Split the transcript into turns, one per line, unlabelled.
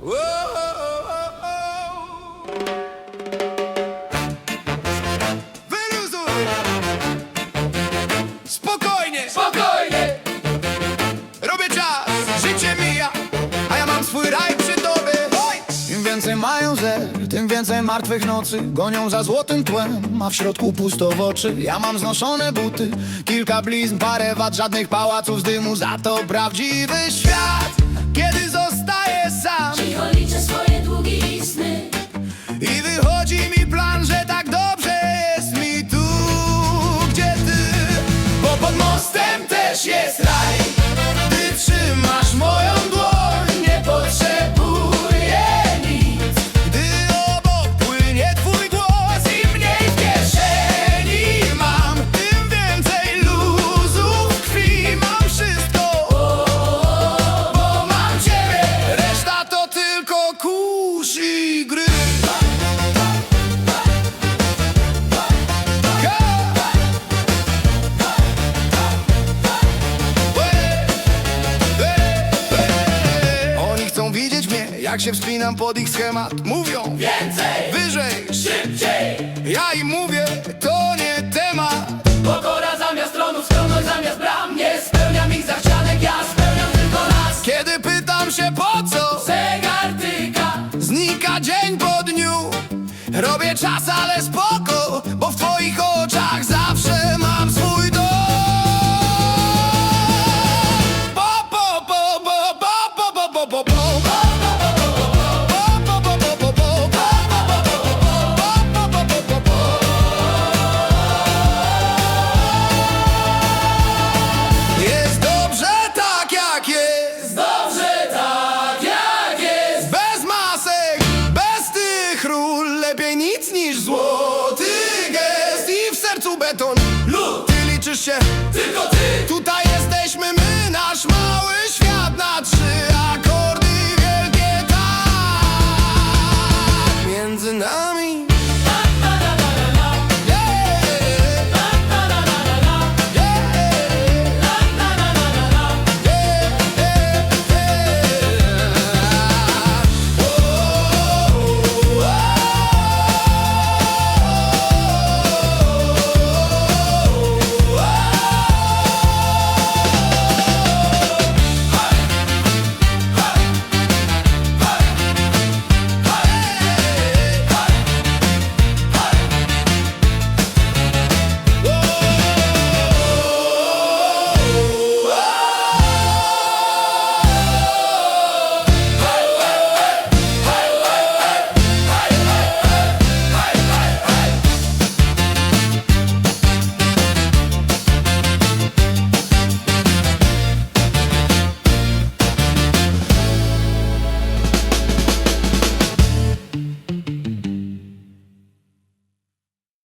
Wyluzuj! Spokojnie!
Spokojnie!
Robię czas, życie mija, a ja mam swój raj przy tobie. Im więcej mają zer, tym więcej martwych nocy Gonią za złotym tłem, a w środku pusto w oczy Ja mam znoszone buty, kilka blizn, parę wat Żadnych pałaców z dymu, za to prawdziwy świat Kiedy zostaję jak się wspinam pod ich schemat Mówią
Więcej!
wyżej,
Szybciej!
ja im mówię, to nie temat
Pokora zamiast tronów, skromność zamiast bram Nie spełniam ich zachcianek, ja spełniam tylko nas
Kiedy pytam się po co,
Zegar tyka
znika dzień po dniu Robię czas, ale spoko, bo w twoich oczach nic niż złoty gest I w sercu beton.
Lud,
Ty liczysz się,
tylko ty.
Tutaj jesteśmy my Nasz mały